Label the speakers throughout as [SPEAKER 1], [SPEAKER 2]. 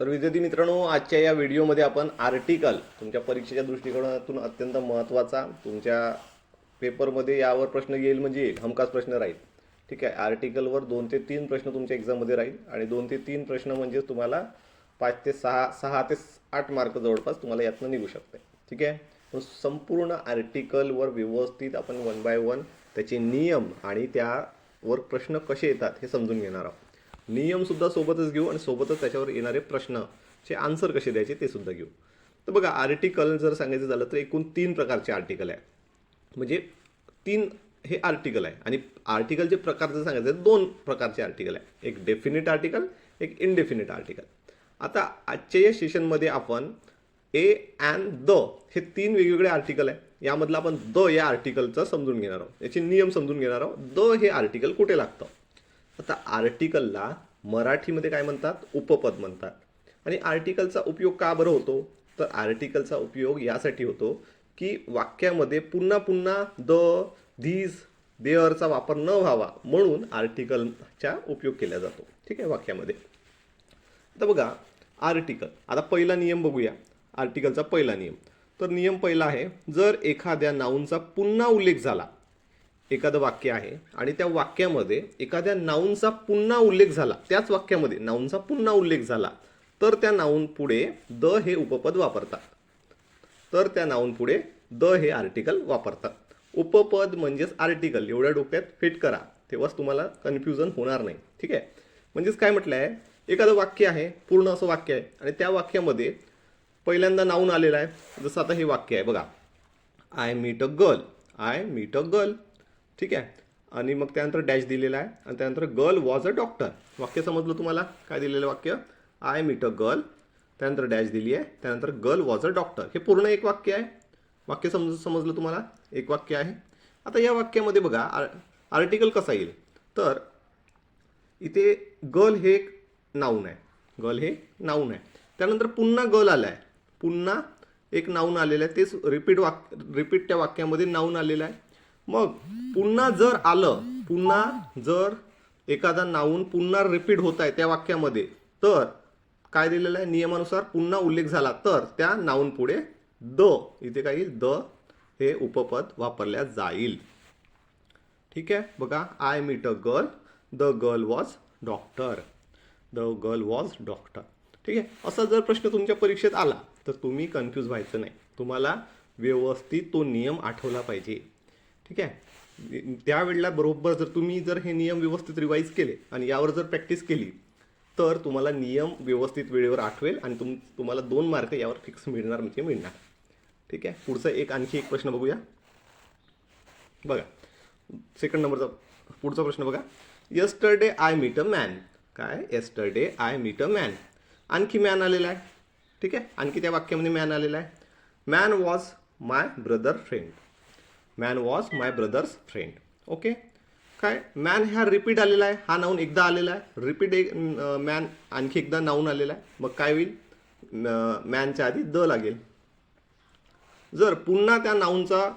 [SPEAKER 1] तर विद्यार्थी मित्रांनो आजच्या या व्हिडिओमध्ये आपण आर्टिकल तुमच्या परीक्षेच्या दृष्टिकोनातून अत्यंत महत्त्वाचा तुमच्या पेपरमध्ये यावर प्रश्न येईल म्हणजे येईल हमखास प्रश्न राहील. ठीक आहे आर्टिकलवर दोन ते तीन प्रश्न तुमच्या एक्झाममध्ये राहील आणि दोन ते तीन प्रश्न म्हणजे तुम्हाला पाच ते सहा सहा ते आठ मार्क जवळपास तुम्हाला यातनं निघू शकते. ठीक आहे? मग संपूर्ण आर्टिकलवर व्यवस्थित आपण वन बाय वन त्याचे नियम आणि त्यावर प्रश्न कसे येतात हे समजून घेणार आहोत. नियमसुद्धा सोबतच घेऊ आणि सोबतच त्याच्यावर येणारे प्रश्नचे आन्सर कसे द्यायचे ते सुद्धा घेऊ. तर बघा आर्टिकल जर सांगायचं झालं तर एकूण तीन प्रकारचे आर्टिकल आहे म्हणजे तीन हे आर्टिकल आहे आणि आर्टिकलचे प्रकार जर सांगायचं दोन प्रकारचे आर्टिकल आहे. एक डेफिनेट आर्टिकल एक इनडेफिनेट आर्टिकल आता आजच्या या सेशनमध्ये आपण ए अँड द हे तीन वेगवेगळे आर्टिकल आहे. यामधलं आपण द या आर्टिकलचं समजून घेणार आहोत. याचे नियम समजून घेणार आहोत. द हे आर्टिकल कुठे लागतं? आता आर्टिकलला मराठीमध्ये काय म्हणतात? उपपद म्हणतात. आणि आर्टिकलचा उपयोग का बरं होतो? तर आर्टिकलचा उपयोग यासाठी होतो की वाक्यामध्ये पुन्हा पुन्हा द धीज देअरचा वापर न व्हावा म्हणून आर्टिकलचा उपयोग केला जातो. ठीक आहे वाक्यामध्ये. आता बघा आर्टिकल. आता पहिला नियम बघूया. आर्टिकलचा पहिला नियम. तर नियम पहिला आहे जर एखाद्या नाऊनचा पुन्हा उल्लेख झाला एखादं वाक्य आहे आणि त्या वाक्यामध्ये एखाद्या नाऊनचा पुन्हा उल्लेख झाला त्याच वाक्यामध्ये नाऊनचा पुन्हा उल्लेख झाला तर त्या नाऊन पुढे द हे उपपद वापरतात. तर त्या नाऊन पुढे द हे आर्टिकल वापरतात. उपपद म्हणजेच आर्टिकल एवढ्या डोक्यात फिट करा. तेव्हाच तुम्हाला कन्फ्युजन होणार नाही. ठीक आहे? म्हणजेच काय म्हटलं आहे एखादं वाक्य आहे पूर्ण असं वाक्य आहे आणि त्या वाक्यामध्ये पहिल्यांदा नाऊन आलेलं आहे. जसं आता हे वाक्य आहे बघा. I meet a girl I meet a girl ठीक आहे? आणि मग त्यानंतर डॅश दिलेला आहे. आणि त्यानंतर गर्ल वॉज अ डॉक्टर. वाक्य समजलं तुम्हाला? काय दिलेलं वाक्य? आय मीट अ गर्ल त्यानंतर डॅश दिली आहे. त्यानंतर गर्ल वॉज अ डॉक्टर. हे पूर्ण एक वाक्य आहे. वाक्य समज समजलं तुम्हाला? एक वाक्य आहे. आता या वाक्यामध्ये बघा आर आर्टिकल कसा येईल? तर इथे गर्ल हे एक नाऊन आहे. गर्ल हे नाऊन आहे. त्यानंतर पुन्हा गर्ल आला आहे पुन्हा एक नाऊन आलेलं आहे. तेच रिपीट वाक रिपीट त्या वाक्यामध्ये नाऊन आलेलं आहे. मग पुन्हा जर आलं पुन्हा जर एखादा नाऊन पुन्हा रिपीट होत आहे त्या वाक्यामध्ये तर काय दिलेलं आहे? नियमानुसार पुन्हा उल्लेख झाला तर त्या नाऊन पुढे द इथे काय येईल द हे उपपद वापरल्या जाईल. ठीक आहे? बघा I meet a girl the girl was doctor the girl was doctor ठीक आहे? असा जर प्रश्न तुमच्या परीक्षेत आला तर तुम्ही कन्फ्यूज व्हायचं नाही. तुम्हाला व्यवस्थित तो नियम आठवला पाहिजे. ठीक आहे? त्यावेळेला बरोबर जर तुम्ही जर हे नियम व्यवस्थित रिवाईज केले आणि यावर जर प्रॅक्टिस केली तर तुम्हाला नियम व्यवस्थित वेळेवर आठवेल आणि तुम तुम्हाला दोन मार्क यावर फिक्स मिळणार म्हणजे मिळणार. ठीक आहे? पुढचा एक आणखी एक प्रश्न बघूया. बघा. सेकंड नंबरचा पुढचा प्रश्न बघा. Yesterday I meet a man काय? Yesterday I meet a man आणखी मॅन आलेला आहे. ठीक आहे? आणखी त्या वाक्यामध्ये मॅन आलेला आहे. Man was my brother friend man was my brother's friend okay काय? मॅन हा रिपीट आलेला आहे. हा नाऊन एकदा आलेला आहे. रिपीट एक मॅन आणखी एकदा नाऊन आलेला आहे. मग काय होईल? मॅनच्या आधी द लागेल. जर पुन्हा त्या नाऊनचा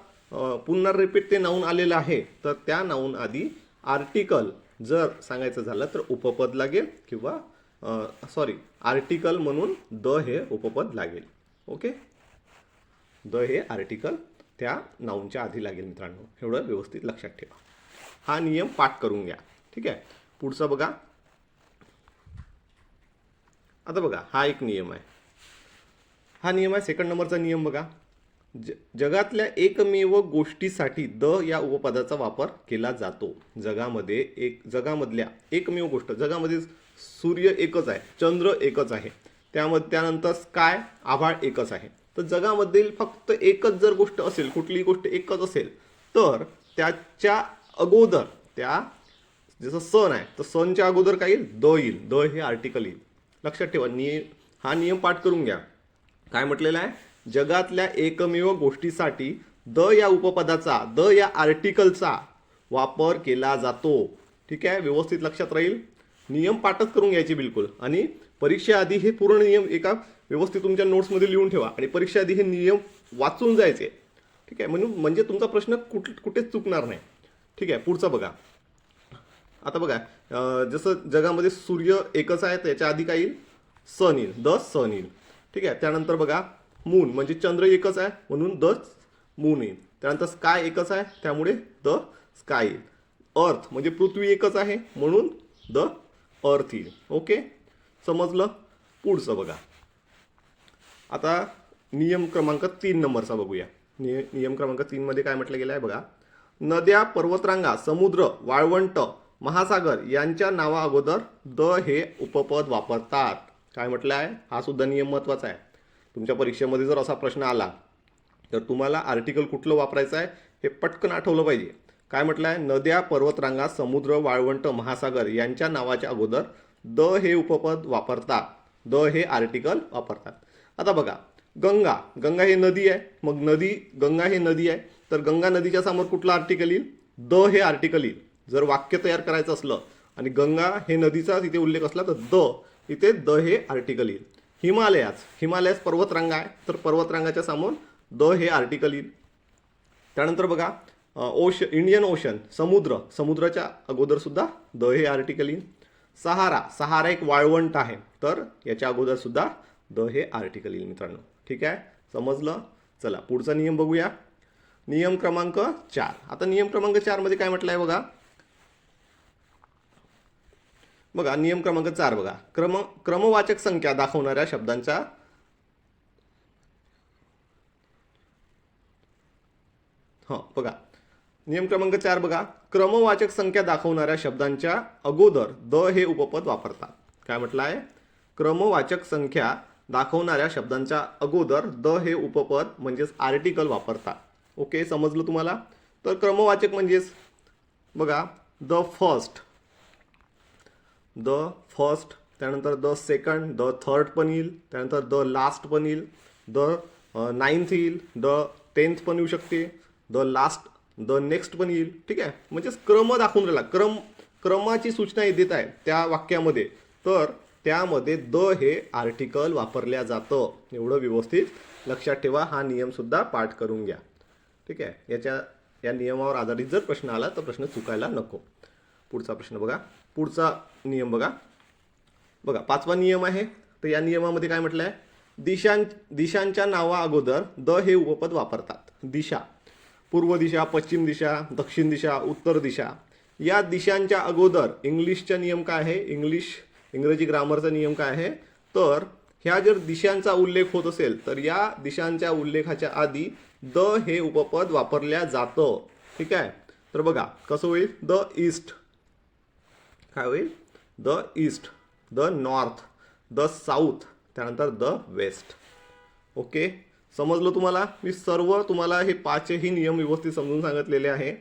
[SPEAKER 1] पुन्हा रिपीट ते नाऊन आलेलं आहे तर त्या नाऊन आधी आर्टिकल जर सांगायचं झालं तर उपपद लागेल किंवा सॉरी आर्टिकल म्हणून द हे उपपद लागेल. ओके द हे आर्टिकल त्या नाऊनच्या आधी लागेल मित्रांनो. एवढं व्यवस्थित लक्षात ठेवा. हा नियम पाठ करून घ्या. ठीक आहे? पुढचा बघा. आता बघा हा एक नियम आहे. हा नियम आहे सेकंड नंबरचा नियम बघा. ज जगातल्या एकमेव गोष्टीसाठी द या उपपदाचा वापर केला जातो. जगामध्ये एक जगामधल्या एकमेव गोष्ट जगामध्ये सूर्य एकच आहे चंद्र एकच आहे. त्यामध्ये त्यानंतर स्काय आभाळ एकच आहे. तर जगामधील फक्त एकच जर गोष्ट असेल कुठलीही गोष्ट एकच असेल तर त्याच्या अगोदर त्या जसं सण आहे तर सणच्या अगोदर काय येईल? द येईल. द हे आर्टिकल येईल. लक्षात ठेवा नियम हा नियम पाठ करून घ्या. काय म्हटलेलं आहे? जगातल्या एकमेव गोष्टीसाठी द या उपपदाचा द या आर्टिकलचा वापर केला जातो. ठीक आहे? व्यवस्थित लक्षात राहील? नियम पाठच करून घ्यायचे बिलकुल. आणि परीक्षेआधी हे पूर्ण नियम एका व्यवस्थित तुमच्या नोट्समध्ये लिहून ठेवा आणि परीक्षेआधी हे नियम वाचून जायचे. ठीक आहे? म्हणून म्हणजे तुमचा प्रश्न कुठ कुठेच चुकणार नाही. ठीक आहे? पुढचा बघा. आता बघा जसं जगामध्ये सूर्य एकच आहे त्याच्या आधी काय येईल? सन येईल. द सन येईल. ठीक आहे? त्यानंतर बघा मून म्हणजे चंद्र एकच आहे म्हणून द मून येईल. त्यानंतर स्काय एकच आहे त्यामुळे द स्काय येईल. अर्थ म्हणजे पृथ्वी एकच आहे म्हणून द अर्थ येईल. ओके? समजलं? पुढचं बघा. आता नियम क्रमांक तीन नंबरचा बघूया. निय नियम क्रमांक तीनमध्ये काय म्हटलं गेलं आहे बघा. नद्या पर्वतरांगा समुद्र वाळवंट महासागर यांच्या नावा अगोदर द हे उपपद वापरतात. काय म्हटलं आहे हा सुद्धा नियम महत्त्वाचा आहे. तुमच्या परीक्षेमध्ये जर असा प्रश्न आला तर तुम्हाला आर्टिकल कुठलं वापरायचं आहे हे पटकन आठवलं पाहिजे. काय म्हटलं आहे नद्या पर्वतरांगा समुद्र वाळवंट महासागर यांच्या नावाच्या अगोदर द हे उपपद वापरतात. द हे आर्टिकल वापरतात. आता बघा गंगा. गंगा हे नदी आहे. मग नदी गंगा हे नदी आहे. तर गंगा नदीच्या समोर कुठलं आर्टिकल येईल? द हे आर्टिकल येईल. जर वाक्य तयार करायचं असलं आणि गंगा हे नदीचा इथे उल्लेख असला तर द इथे द हे आर्टिकल येईल. हिमालयास हिमालयास पर्वतरांगा आहे. तर पर्वतरांगाच्या समोर द हे आर्टिकल येईल. त्यानंतर बघा ओश इंडियन ओशन समुद्र. समुद्राच्या अगोदरसुद्धा द हे आर्टिकल येईल. सहारा. सहारा एक वाळवंट आहे. तर याच्या अगोदरसुद्धा द हे आर्टिकल येईल मित्रांनो. ठीक आहे? समजलं? चला पुढचा नियम बघूया. नियम क्रमांक चार. आता नियम क्रमांक चारमध्ये काय म्हटलं आहे बघा? बघा नियम क्रमांक चार बघा. क्रम क्रमवाचक संख्या दाखवणाऱ्या शब्दांच्या हां बघा. नियम क्रमांक चार बघा. क्रमवाचक संख्या दाखवणाऱ्या शब्दांच्या अगोदर द हे उपपद वापरतात. काय म्हटलं आहे क्रमवाचक संख्या दाखवणाऱ्या शब्दांच्या अगोदर द हे उपपद म्हणजेच आर्टिकल वापरतात ओके समजलं तुम्हाला? तर क्रमवाचक म्हणजेच बघा द फर्स्ट द फर्स्ट त्यानंतर द सेकंड द थर्ड पण येईल त्यानंतर द लास्ट पण येईल द नाईन्थ येईल द टेन्थ पण येऊ शकते द लास्ट द नेक्स्ट पण येईल ठीक आहे? म्हणजेच क्रम दाखवून राहिला. क्रम क्रमाची सूचना देत आहे त्या वाक्यामध्ये. तर त्यामध्ये द हे आर्टिकल वापरल्या जातं. एवढं व्यवस्थित लक्षात ठेवा हा नियमसुद्धा पाठ करून घ्या. ठीक आहे? याच्या या नियमावर आधारित जर प्रश्न आला तर प्रश्न चुकायला नको. पुढचा प्रश्न बघा. पुढचा नियम बघा. बघा पाचवा नियम आहे. तर या नियमामध्ये काय म्हटलं आहे दिशां दिशांच्या नावा अगोदर द हे उपपद वापरतात. दिशा. पूर्व दिशा पश्चिम दिशा दक्षिण दिशा उत्तर दिशा. या दिशांच्या अगोदर इंग्लिशचा नियम काय आहे? इंग्लिश इंग्रजी ग्रामरचा नियम काय आहे? तर ह्या जर दिशांचा उल्लेख होत असेल तर या दिशांच्या उल्लेखाच्या आधी द हे उपपद वापरल्या जातं. ठीक आहे? तर बघा कसं होईल? The east. काय होईल? The east. The north. The south. त्यानंतर द वेस्ट. ओके? समजलं तुम्हाला? मी सर्व तुम्हाला हे पाचही नियम व्यवस्थित समजून सांगितलेले आहे.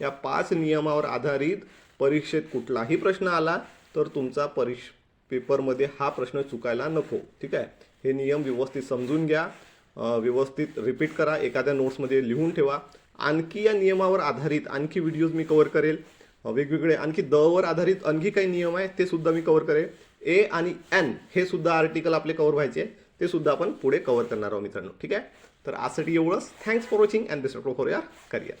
[SPEAKER 1] या पाच नियमावर आधारित परीक्षेत कुठलाही प्रश्न आला तर तुमचा परीक्ष पेपरमध्ये हा प्रश्न चुकायला नको ठीक आहे? हे नियम व्यवस्थित समजून घ्या व्यवस्थित रिपीट करा एखाद्या नोट्समध्ये लिहून ठेवा. आणखी या नियमावर आधारित आणखी व्हिडिओज मी कव्हर करेल. वेगवेगळे आणखी द वर आधारित आणखी काही नियम आहेत ते सुद्धा मी कव्हर करेल. ए आणि एन हे सुद्धा आर्टिकल आपले कव्हर व्हायचे ते सुद्धा आपण पुढे कव्हर करणार आहोत मित्रांनो ठीक आहे? तर आजसाठी एवढंच. Thanks for watching and best for your career